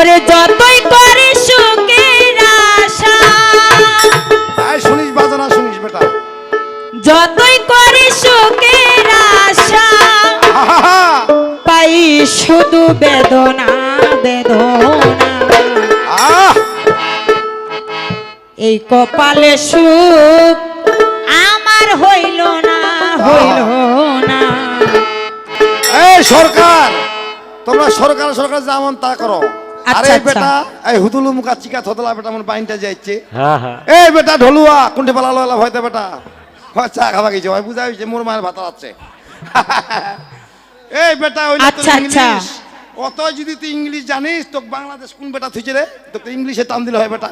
ওরে যতই করে সুখের আশা। শুনিস বাজানা শুনিস বেটা। যতই করে সুখের আশা। পাই শুধু বেদনা বেদনা। এই কপালে সুখ আমার হইল না হইল না। এই সরকার তোমরা সরকার সরকার যেমন তা করো। আরে আচ্ছা। বেটা এই হুতুলু মুখা চিকা থতলা বেটা আমার বাইনটা যাইছে। হ্যাঁ হ্যাঁ। এই বেটা ঢলুয়া ভয়তে বেটা। হয় চা খাবা গেছে ভাই বুঝা মোর মায়ের ভাতা আছে। এই বেটা ওই আচ্ছা, আচ্ছা। অত যদি তুই ইংলিশ জানিস তো বাংলাদেশ কোন বেটা থুইছে রে? তোকে ইংলিশে টান দিলে হয় বেটা।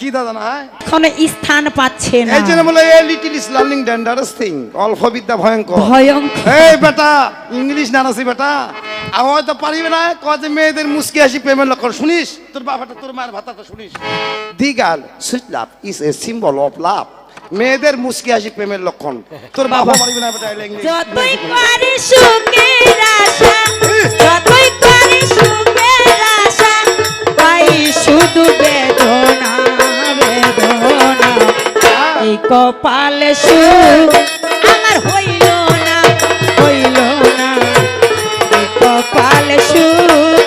কি দাদা না? হ্যাঁ? এখনও স্থান পাচ্ছে না। এই জন্য বলে a little is learning dangerous thing অল্প বিদ্যা ভয়ঙ্কর। ভয়ঙ্কর। এই বেটা ইংলিশ না নাসি বেটা আমি হয়তো পারিবে না কয় যে মেয়েদের মুসকি হাসি প্রেমের লক্ষণ। শুনিস? তোর বাবাটা তোর মায়ের ভাতাটা শুনিস? The girl sweet love is a symbol of love মেয়েদের মুসকি হাসি প্রেমের লক্ষণ। তোর বাবা পারিবে না বেটা ইংলিশ। যতই করে সুখের আশা যতই করে সুখের কপালে সুখ আমার হইল না হইল না। কপালে সুখ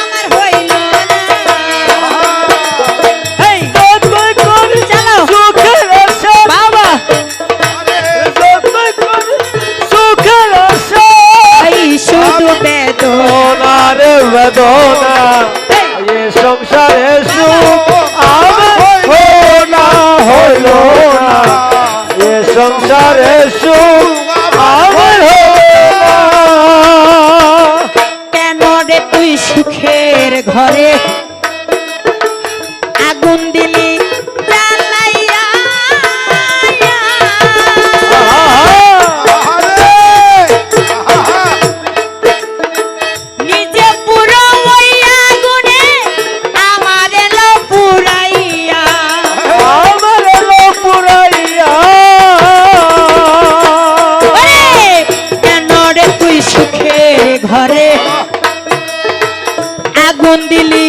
আমার হইল না। এই চালাও। সুখের বাবা। সুখের শুধু বেদনা। বেদনারে বেদনা। 太 আগুন দিলি।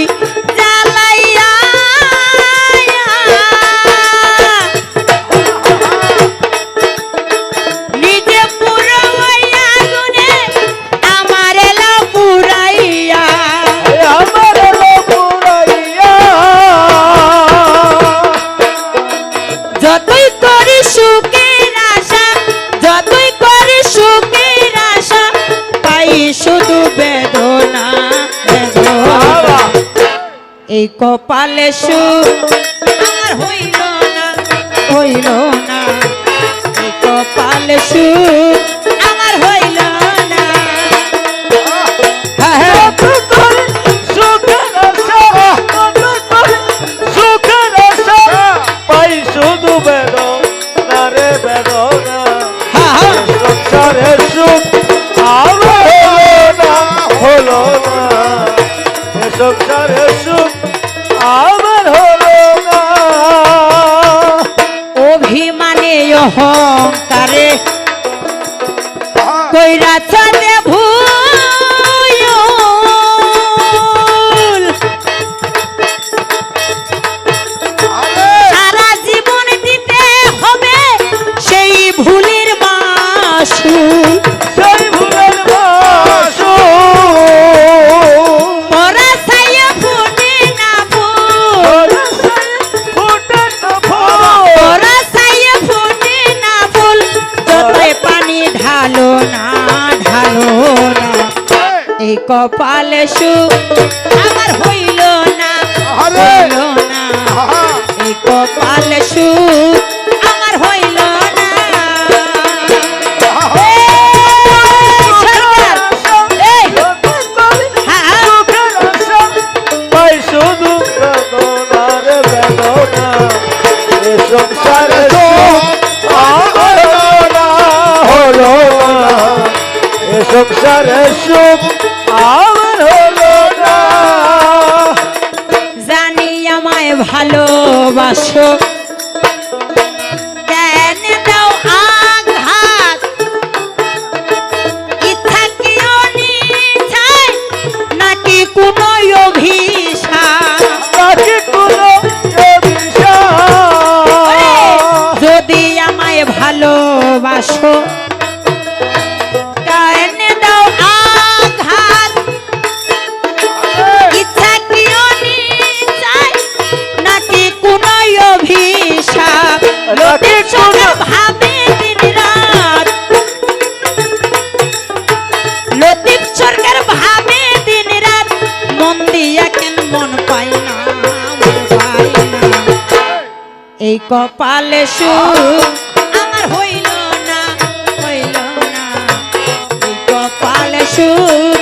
কপালে সুখ কইরা চলে কপালে সুখ আমার হইল না আরে! হইল না। এই কপালে সুখ আমার হইল না। এই সরকার, এই, ভালোবাসো। এই কপালে সু আমার হইল না হইল না। এই কপালে সুখ